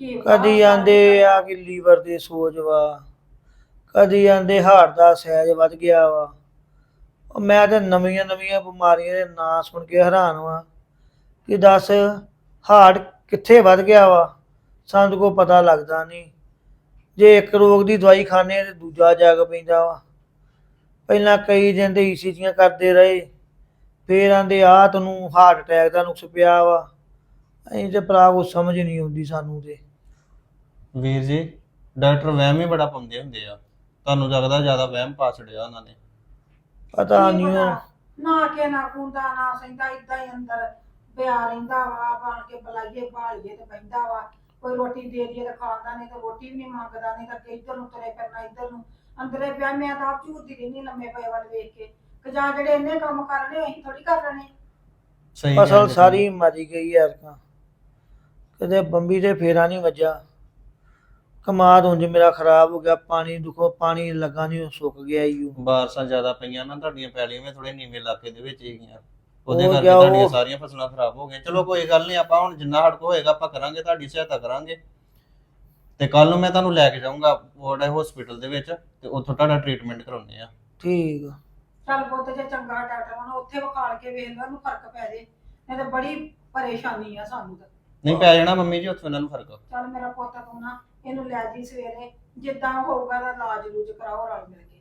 E: ਕੀ ਪਤਾ?
D: ਕਦੀ ਆਂਦੇ ਆ ਕਿ ਲੀਵਰ ਦੀ ਸੋਜ ਵਾ ਕਦੀ ਆਂਦੇ ਹਾਰਟ ਦਾ ਸਹਿਜ ਵੱਧ ਗਿਆ ਵਾ। ਉਹ ਮੈਂ ਤੇ ਨਵੀਆਂ ਨਵੀਆਂ ਬਿਮਾਰੀਆਂ ਦੇ ਨਾਂ ਸੁਣ ਕੇ ਹੈਰਾਨ ਵਾਂ ਕਿ ਦੱਸ ਹਾਰਟ ਕਿੱਥੇ ਵੱਧ ਗਿਆ ਵਾ? ਸਾਨੂੰ ਕੋ ਪਤਾ ਲੱਗਦਾ ਨਹੀਂ। ਜੇ ਇੱਕ ਰੋਗ ਦੀ ਦਵਾਈ ਖਾਣੇ ਤੇ ਦੂਜਾ ਜਾਗ ਪੈਂਦਾ ਵਾ। ਪਹਿਲਾਂ ਕਈ ਦਿਨ ਦੇ ਈਸੀਜੀਆਂ ਕਰਦੇ ਰਹੇ। ਫੇਰ ਆਂਦੇ ਆ ਤੈਨੂੰ ਹਾਰਟ ਅਟੈਕ ਦਾ ਨੁਕਸ ਪਿਆ ਵਾ। ਅਸੀਂ ਤੇ ਭਰਾ ਕੋ ਸਮਝ ਨਹੀਂ ਆਉਂਦੀ ਸਾਨੂੰ ਤੇ।
G: ਵੀਰ ਜੀ ਡਾਕਟਰ ਵਹਿਮ ਹੀ ਬੜਾ ਪਾਉਂਦੇ ਹੁੰਦੇ ਆ। ਤੁਹਾਨੂੰ ਲੱਗਦਾ ਜ਼ਿਆਦਾ ਵਹਿਮ ਪਾ ਛੜਿਆ ਉਹਨਾਂ ਨੇ।
D: ਪਤਾ ਨਹੀਂ ਉਹ
E: ਨਾ ਕੇ ਨਾ ਕੁੰਦਾ ਨਾ ਸੈਂਦਾ ਇਦਾਂ ਹੀ ਅੰਦਰ। ਪਿਆ ਰਹਿੰਦਾ ਵਾ ਬਣ ਕੇ ਬੁਲਾਈਏ ਭਾਲੀਏ ਤੇ ਬੈਂਦਾ ਵਾ। ਕੋਈ ਰੋਟੀ ਦੇ ਦਈਏ ਤਾਂ ਖਾਂਦਾ ਨਹੀਂ ਤੇ ਰੋਟੀ ਵੀ ਨਹੀਂ ਮੰਗਦਾ ਨਹੀਂ ਤਾਂ ਇੱਧਰ ਨੂੰ ਤੁਰੇ ਫਿਰਨਾ ਇੱਧਰ ਨੂੰ। ਅੰਦਰੇ ਪਿਆ ਮੈਂ ਤਾਂ ਆਪ ਝੂਰਦੀ ਰਹਿੰਦੀ ਲੰਮੇ ਪਏ ਵੱਲ ਵੇਖ ਕੇ। ਕਿ ਜਾਂ ਜਿਹੜੇ ਇੰਨੇ ਕੰਮ ਕਰ ਲਏ ਅਸੀਂ ਥੋੜੀ ਕਰ ਲੈਣੇ।
G: ਸਹੀ
D: ਫਸਲ ਸਾਰੀ ਮਰੀ ਗਈ ਯਾਰ ਕਾ ਕਦੇ ਬੰਬੀ ਤੇ ਫੇਰਾ ਨਹੀਂ ਵੱਜਾ ਕਮਾਦ ਉਂਝ ਮੇਰਾ ਖਰਾਬ ਹੋ ਗਿਆ ਪਾਣੀ ਦੁਖੋ ਪਾਣੀ ਲੱਗਾ ਨਹੀਂ ਸੁੱਕ ਗਿਆ ਈ ਓ।
G: ਬਾਰਸਾਂ ਜ਼ਿਆਦਾ ਪਈਆਂ ਨਾ ਤੁਹਾਡੀਆਂ ਪੈਲੀਆਂ ਵਿੱਚ ਥੋੜੇ ਨੀਵੇਂ ਇਲਾਕੇ ਦੇ ਵਿੱਚ ਹੈਗੀਆਂ ਉਹਦੇ
D: ਉਹ
G: ਕਰਕੇ
D: ਗਿਆ ਉਹ-
G: ਤੁਹਾਡੀਆਂ ਸਾਰੀਆਂ ਫਸਲਾਂ ਖਰਾਬ ਹੋ ਗਈਆਂ। ਚਲੋ ਕੋਈ ਗੱਲ ਨਹੀਂ ਆਪਾਂ ਹੁਣ ਜਿੰਨਾ ਹੜਕ ਹੋਏਗਾ ਆਪਾਂ ਕਰਾਂਗੇ ਤੁਹਾਡੀ ਸਹਾਇਤਾ ਕਰਾਂਗੇ। ਤੇ ਕੱਲ ਨੂੰ ਮੈਂ ਤੁਹਾਨੂੰ ਲੈ ਕੇ ਜਾਊਂਗਾ ਉਹਦੇ ਹਸਪੀਟਲ ਦੇ ਵਿੱਚ ਤੇ ਉੱਥੋਂ ਤੁਹਾਡਾ ਟ੍ਰੀਟਮੈਂਟ ਕਰਾਉਣੇ ਆ।
D: ਠੀਕ ਆ।
E: ਚੱਲ ਪੁੱਤ ਜੇ ਚੰਗਾ ਡਾਕਟਰ ਨਾ ਉੱਥੇ ਵਿਖਾਲ ਕੇ ਵੇਖ ਲੈ ਉਹਨੂੰ ਫ਼ਰਕ ਪੈ ਜੇ। ਨਹੀਂ ਤਾਂ ਬੜੀ ਪਰੇਸ਼ਾਨੀ ਆ ਸਾਨੂੰ ਤਾਂ।
G: ਨਹੀਂ ਪੈ ਜਾਣਾ ਮੰਮੀ ਜੀ ਉੱਥੋਂ ਇਹਨਾਂ ਨੂੰ ਫ਼ਰਕ।
E: ਚੱਲ ਮੇਰਾ ਪੁੱਤ ਤੂੰ ਨਾ ਇਹਨੂੰ ਲੈ ਜੀ ਸਵੇਰੇ। ਜਿੱਦਾਂ ਹੋਊਗਾ ਦਾ ਇਲਾਜ ਲੂਜ ਕਰਾਓ ਰਲ ਮਿਲ ਕੇ।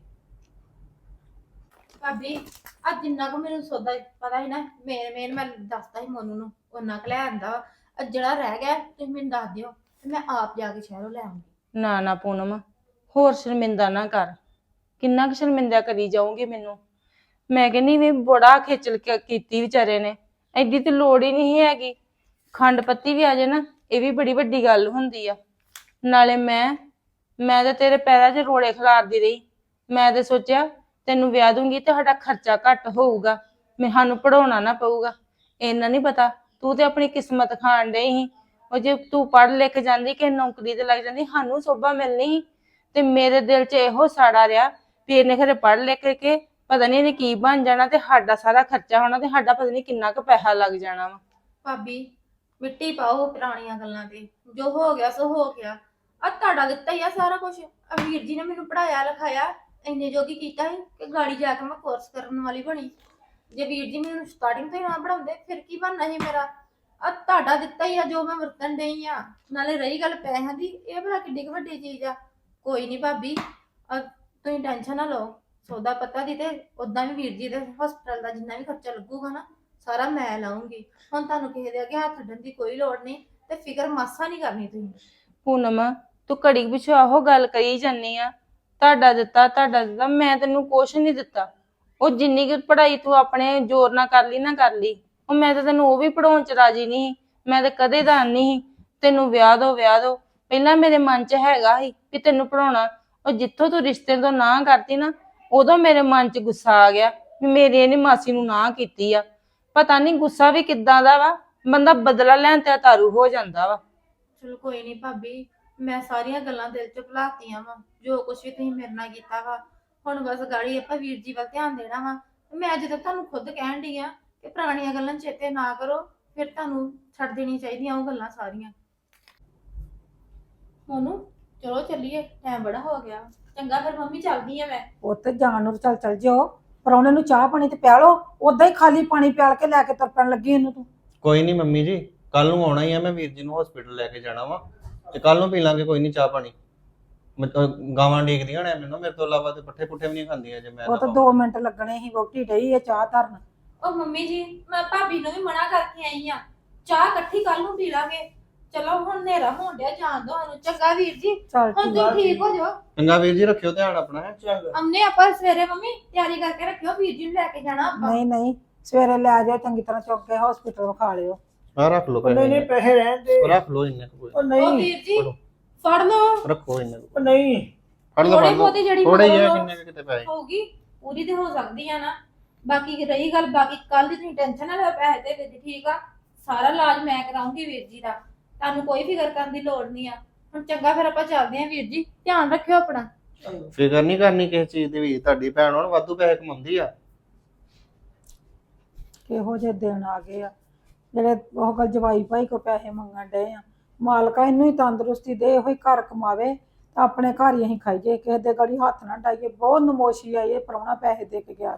A: ਭਾਬੀ ਆ ਜਿੰਨਾ ਕੁ ਮੈਨੂੰ ਸੌਦਾ ਪਤਾ ਸੀ ਨਾ ਮੇਨ ਮੇਨ ਮੈਂ ਦੱਸਤਾ ਸੀ ਮੋਨੂ ਨੂੰ ਉਹਨਾਂ ਕੁ ਲੈ ਆਂਦਾ ਵਾ। ਜਿਹੜਾ ਰਹਿ ਗਿਆ, ਤੁਸੀਂ ਮੈਨੂੰ ਦੱਸ ਦਿਓ, ਤੇ ਮੈਂ ਆਪ ਜਾ ਕੇ ਸ਼ਹਿਰੋਂ ਲੈ ਆਉਂਗੀ।
B: ਨਾ ਨਾ ਪੂਨਮ, ਹੋਰ ਸ਼ਰਮਿੰਦਾ ਨਾ ਕਰ। ਕਿੰਨਾ ਕੁ ਸ਼ਰਮਿੰਦਾ ਕਰੀ ਜਾਊਂਗੀ ਮੈਨੂੰ। ਮੈਂ ਕਹਿੰਨੀ ਵੀ ਬੜਾ ਖੇਚਲ ਕ- ਕੀਤੀ ਵਿਚਾਰੇ ਨੇ। ਐਡੀ ਤੇ ਲੋੜ ਹੀ ਨਹੀਂ ਹੈਗੀ। ਖੰਡ ਪੱਤੀ ਵੀ ਆ ਜਾਏ ਨਾ, ਇਹ ਵੀ ਬੜੀ ਵੱਡੀ ਗੱਲ ਹੁੰਦੀ ਆ। ਨਾਲੇ ਮੈਂ ਮੈਂ ਤਾਂ ਤੇਰੇ ਪੈਰਾਂ 'ਚ ਰੋੜੇ ਖਿਲਾਰਦੀ ਰਹੀ। ਮੈਂ ਤੇ ਸੋਚਿਆ ਤੈਨੂੰ ਵਿਆਹ ਦੂੰਗੀ ਤੇ ਸਾਡਾ ਖਰਚਾ ਘੱਟ ਹੋਊਗਾ, ਮੈਂ ਸਾਨੂੰ ਪੜਾਉਣਾ ਨਾ ਪਊਗਾ। ਇਹਨਾਂ ਨਹੀਂ ਪਤਾ, ਤੂੰ ਤੇ ਆਪਣੀ ਕਿਸਮਤ ਖਾਣ ਡਈ ਸੀ। ਉਹ ਜੇ ਤੂੰ ਪੜ੍ਹ ਲਿਖ ਜਾਂਦੀ ਕਿ ਨੌਕਰੀ ਤੇ ਲੱਗ ਜਾਂਦੀ, ਸਾਨੂੰ ਸੋਭਾ ਮਿਲਣੀ ਸੀ। ਤੇ ਮੇਰੇ ਦਿਲ 'ਚ ਇਹੋ ਸਾੜਾ ਰਿਹਾ ਵੀ ਇਹਨੇ ਖਰੇ ਪੜ੍ਹ ਲਿਖ ਕੇ ਪਤਾ ਨਹੀਂ ਇਹਨੇ ਕੀ ਬਣ ਜਾਣਾ ਤੇ ਸਾਡਾ ਸਾਰਾ ਖਰਚਾ ਹੋਣਾ ਤੇ ਸਾਡਾ ਪਤਾ ਨਹੀਂ ਕਿੰਨਾ ਕੁ ਪੈਸਾ ਲੱਗ ਜਾਣਾ ਵਾ।
A: ਭਾਬੀ, ਮਿੱਟੀ ਪਾਓ ਪੁਰਾਣੀਆਂ ਗੱਲਾਂ ਤੇ। ਜੋ ਹੋ ਗਿਆ ਸੋ ਹੋ ਗਿਆ। ਆ ਤੁਹਾਡਾ ਦਿੱਤਾ ਹੀ ਆ ਸਾਰਾ ਕੁਝ ਆ ਵੀਰ ਜੀ ਨੇ ਮੈਨੂੰ ਪੜਾਇਆ ਲਿਖਾਇਆ। ਇੰਨੇ ਜੋਗੀ ਕੀਤਾ ਸੀ ਕਿ ਗਾੜੀ ਜਾ ਕੇ ਮੈਂ ਕੋਰਸ ਕਰਨ ਵਾਲੀ ਬਣੀ। ਜੇ ਵੀਰ ਜੀ ਮੈਨੂੰ ਸਟਾਰਟਿੰਗ ਤੋਂ ਹੀ ਨਾ ਪੜਾਉਂਦੇ ਫਿਰ ਕੀ ਬਣਨਾ ਸੀ ਮੇਰਾ? ਆ ਤੁਹਾਡਾ ਦਿੱਤਾ ਹੀ ਆ ਜੋ ਮੈਂ ਵਰਤਣ ਡਈ ਆ। ਨਾਲੇ ਰਹੀ ਗੱਲ ਪੈਸਿਆਂ ਦੀ, ਇਹ ਬੜਾ ਕਿੱਡੀ ਕੁ ਵੱਡੀ ਚੀਜ਼ ਆ। ਕੋਈ ਨਹੀਂ ਭਾਬੀ ਆ ਤੁਸੀਂ ਟੈਨਸ਼ਨ ਨਾ ਲਓ। ਸੌਦਾ ਪੱਤਾ ਦੀ ਤੇ ਉਦਾਂ ਵੀ ਵੀਰ ਜੀ ਦੇ ਹਸਪਤਾਲ ਦਾ ਜਿੰਨਾ ਵੀ ਖਰਚਾ ਲੱਗੂਗਾ ਨਾ, ਸਾਰਾ ਮੈਂ ਲਾਉਂਗੀ ਹੁਣ ਤੁਹਾਨੂੰ ਕਿਸੇ ਦੇ ਅੱਗੇ ਹੱਥ ਅੱਡਣ ਦੀ ਕੋਈ ਲੋੜ ਨਹੀਂ ਤੇ ਫਿਕਰ ਮਾਸਾ ਨਹੀਂ ਕਰਨੀ ਤੁਸੀਂ।
B: ਪੂਨਮ, ਤੂੰ ਘੜੀ ਪਿਛੇ ਆਹੋ ਗੱਲ ਕਰੀ ਜਾਂਦੀ ਆ। ਤੁਹਾਡਾ ਦਿੱਤਾ ਤੁਹਾਡਾ ਦਿੱਤਾ ਮੈਂ ਤੈਨੂੰ ਕੁਛ ਨਹੀਂ ਦਿੱਤਾ। ਉਹ ਜਿੰਨੀ ਕੁ ਪੜ੍ਹਾਈ ਤੂੰ ਆਪਣੇ ਜ਼ੋਰ ਨਾਲ ਕਰ ਲਈ ਨਾ ਕਰ ਲਈ ਉਹ ਮੈਂ ਤਾਂ ਤੈਨੂੰ ਉਹ ਵੀ ਪੜਾਉਣ ਚ ਰਾਜੀ ਨਹੀਂ ਸੀ। ਮੈਂ ਤਾਂ ਕਦੇ ਦਾ ਨਹੀਂ ਸੀ, ਤੈਨੂੰ ਵਿਆਹ ਦੋ ਵਿਆਹ ਦੋ। ਪਹਿਲਾਂ ਮੇਰੇ ਮਨ ਚ ਹੈਗਾ ਸੀ ਕਿ ਤੈਨੂੰ ਪੜਾਉਣਾ ਉਹ ਜਿੱਥੋਂ ਤੂੰ ਰਿਸ਼ਤੇ ਤੋਂ ਨਾ ਕਰਤੀ ਨਾ ਉਦੋਂ ਮੇਰੇ ਮਨ ਚ ਗੁੱਸਾ ਆ ਗਿਆ ਵੀ ਮੇਰੀ ਇਹਨੇ ਮਾਸੀ ਨੂੰ ਨਾ ਕੀਤੀ ਆ। ਪਤਾ ਨਹੀਂ ਗੁੱਸਾ ਵੀ ਕਿੱਦਾਂ ਦਾ ਵਾ। ਬੰਦਾ ਬਦਲਾ ਲੈਣ ਤੇ ਤਾਰੂ ਹੋ ਜਾਂਦਾ ਵਾ।
A: ਚਲੋ ਕੋਈ ਨਹੀਂ ਭਾਬੀ ਮੈਂ ਸਾਰੀਆਂ ਗੱਲਾਂ ਦਿਲ ਚ ਭੁਲਾਤੀਆਂ ਵਾ ਜੋ ਕੁਝ ਵੀ ਤੁਸੀਂ ਮੇਰੇ ਨਾਲ ਕੀਤਾ ਵਾ। ਹੁਣ ਬਸ ਗਾੜੀ ਆਪਾਂ ਵੀਰ ਜੀ ਵੱਲ ਧਿਆਨ ਦੇਣਾ ਵਾ। ਤੇ ਮੈਂ ਜਦੋਂ ਤੁਹਾਨੂੰ ਖੁਦ ਕਹਿਣ ਡਈ ਆ ਕਿ ਪੁਰਾਣੀਆਂ ਗੱਲਾਂ ਚੇਤੇ ਨਾ ਕਰੋ ਫਿਰ ਤੁਹਾਨੂੰ ਛੱਡ ਦੇਣੀ ਚਾਹੀਦੀਆਂ ਉਹ ਗੱਲਾਂ ਸਾਰੀਆਂ। ਮੋਨੂ ਚਲੋ ਚੱਲੀਏ ਟਾਈਮ ਬੜਾ ਹੋ ਗਿਆ। ਚੰਗਾ ਫਿਰ ਮੰਮੀ ਚੱਲਦੀ ਆ ਮੈਂ।
E: ਉੱਥੇ ਜਾਣ ਨੂੰ ਚੱਲ ਚੱਲ ਜਾਓ। ਪਰ ਉਹਨੇ ਨੂੰ ਚਾਹ ਪਾਣੀ ਤੇ ਪਿਆ ਲਓ ਉਦਾਂ ਹੀ ਖਾਲੀ ਪਾਣੀ ਪਿਆਲ ਕੇ ਲੈ ਕੇ ਤੁਰਪਣ ਲੱਗੀ ਇਹਨੂੰ ਤੂੰ।
G: ਕੋਈ ਨਹੀਂ ਮੰਮੀ ਜੀ ਕੱਲ ਨੂੰ ਆਉਣਾ ਹੀ ਆ ਮੈਂ ਵੀਰ ਜੀ ਨੂੰ ਹਸਪੀਟਲ ਲੈ ਕੇ ਜਾਣਾ ਵਾ। ਤੇ ਕੱਲ ਨੂੰ ਪੀ ਲਾਂਗੇ ਕੋਈ ਨਹੀਂ ਚਾਹ ਪਾਣੀ। ਮੈਂ ਤਾਂ ਗਾਵਾਂ ਡੀਕਦੀਆਂ ਨੇ ਮੈਨੂੰ ਮੇਰੇ ਤੋਂ ਇਲਾਵਾ ਤੇ ਪੱਠੇ ਪੁੱਠੇ ਵੀ ਨਹੀਂ ਖਾਂਦੀਆਂ ਜੇ ਮੈਂ
E: ਉਹ ਤਾਂ
G: ਨਾ
E: 2 ਮਿੰਟ ਲੱਗਣੇ ਸੀ ਵੋਟੀ ਡਈ ਇਹ ਚਾਹ ਧਰਨ।
A: ਉਹ ਮੰਮੀ ਜੀ ਮੈਂ ਭਾਬੀ ਨੂੰ ਵੀ ਮਨਾ ਕਰਕੇ ਆਈ ਆ। ਚਾਹ ਇਕੱਠੀ ਕੱਲ ਨੂੰ ਪੀ ਲਾਂਗੇ। ਚਲੋ ਹੁਣ ਹਨੇਰਾ ਹੋਣ ਡਿਆ ਜਾਣ ਦੋ ਸਾਨੂੰ। ਚੰਗਾ ਵੀਰ ਜੀ
E: ਚੱਲ
A: ਹੁਣ ਤੁਸੀਂ ਠੀਕ ਹੋ ਜਾਓ।
G: ਚੰਗਾ ਵੀਰ ਜੀ ਰੱਖਿਓ ਧਿਆਨ ਆਪਣਾ। ਹੈਂ।
D: ਚੰਗਾ।
A: ਅਮਨੇ ਆਪਾਂ ਸਵੇਰੇ ਮੰਮੀ ਤਿਆਰੀ ਕਰਕੇ ਰੱਖਿਓ ਵੀਰ ਜੀ ਨੂੰ ਲੈ ਕੇ ਜਾਣਾ ਆਪਾਂ।
E: ਨਹੀਂ ਨਹੀਂ ਸਵੇਰੇ ਲੈ ਜਾਓ ਚੰਗੀ ਤਰ੍ਹਾਂ ਚੁੱਕ ਕੇ ਹਸਪੀਟਲ ਵਿਖਾ ਲਿਓ।
G: ਆਹ ਰੱਖ ਲਓ
D: ਨਹੀਂ ਨਹੀਂ ਪੈਸੇ ਰਹਿਣ ਦੇ।
G: ਉਹ ਰੱਖ ਲਓ ਇੰਨੇ ਕੋਈ
D: ਉਹ
A: ਉਹ
D: ਨਹੀਂ
A: ਵੀਰ ਜੀ
G: ਫੜੋ।
A: ਫੜ ਲਓ।
G: ਰੱਖੋ ਇੰਨੇ।
D: ਉਹ ਨਹੀਂ।
G: ਫੜ ਲਓ
A: ਥੋੜੇ
G: ਫੜ
A: ਬਹੁਤੇ ਜਿਹੜੀ
G: ਥੋੜੇ ਹੀ ਆ
A: ਮਗਰੋਂ
G: ਕਿੰਨੇ ਕੁ ਕਿਤੇ ਪੈਸੇ।
A: ਹੋਊਗੀ ਪੂਰੀ ਤੇ ਹੋ ਸਕਦੀ ਆ ਨਾ। ਬਾਕੀ ਰਹੀ ਗੱਲ ਬਾਕੀ ਕੱਲ ਦੀ ਤੁਸੀਂ ਟੈਨਸ਼ਨ ਨਾ ਲਓ ਪੈਸੇ ਤੇ ਦੀ ਠੀਕ ਆ। ਸਾਰਾ ਇਲਾਜ ਮੈਂ ਕਰਾਉਂਗੀ ਵੀਰ ਜੀ ਦਾ। ਤੁਹਾਨੂੰ ਕੋਈ ਫਿਕਰ ਕਰਨ ਦੀ ਲੋੜ ਨਹੀਂ ਆ। ਹੁਣ ਚੰਗਾ ਫਿਰ ਆਪਾਂ ਚੱਲਦੇ ਆਂ ਵੀਰ ਜੀ। ਧਿਆਨ ਰੱਖਿਓ ਆਪਣਾ।
G: ਫਿਕਰ ਨਹੀਂ ਕਰਨੀ ਕਿਸੇ ਚੀਜ਼ ਦੀ ਵੀ। ਤੁਹਾਡੀ ਭੈਣ ਹੁਣ ਵਾਧੂ ਪੈਸੇ ਕਮਾਉਂਦੀ ਆ।
E: ਕਿਹੋ ਜਿਹੇ ਦਿਨ ਆ ਗਏ ਆ। ਜਿਹੜੇ ਉਹ ਗੱਲ ਜਵਾਈ ਭਾਈ ਕੋ ਪੈਸੇ ਮੰਗਣ ਡਏ ਆ। ਮਾਲਕਾ ਇਹਨੂੰ ਹੀ ਤੰਦਰੁਸਤੀ ਦੇ, ਇਹੋ ਹੀ ਘਰ ਕਮਾਵੇ ਤਾਂ ਆਪਣੇ ਘਰ ਹੀ ਅਸੀਂ ਖਾਈਏ। ਕਿਸੇ ਦੇ ਗੜੀ ਹੱਥ ਨਾ ਡਾਈਏ। ਬਹੁਤ ਨਮੋਸ਼ੀ ਆਈ ਇਹ ਪ੍ਰਾਹੁਣਾ ਪੈਸੇ ਦੇ ਕੇ ਗਿਆ।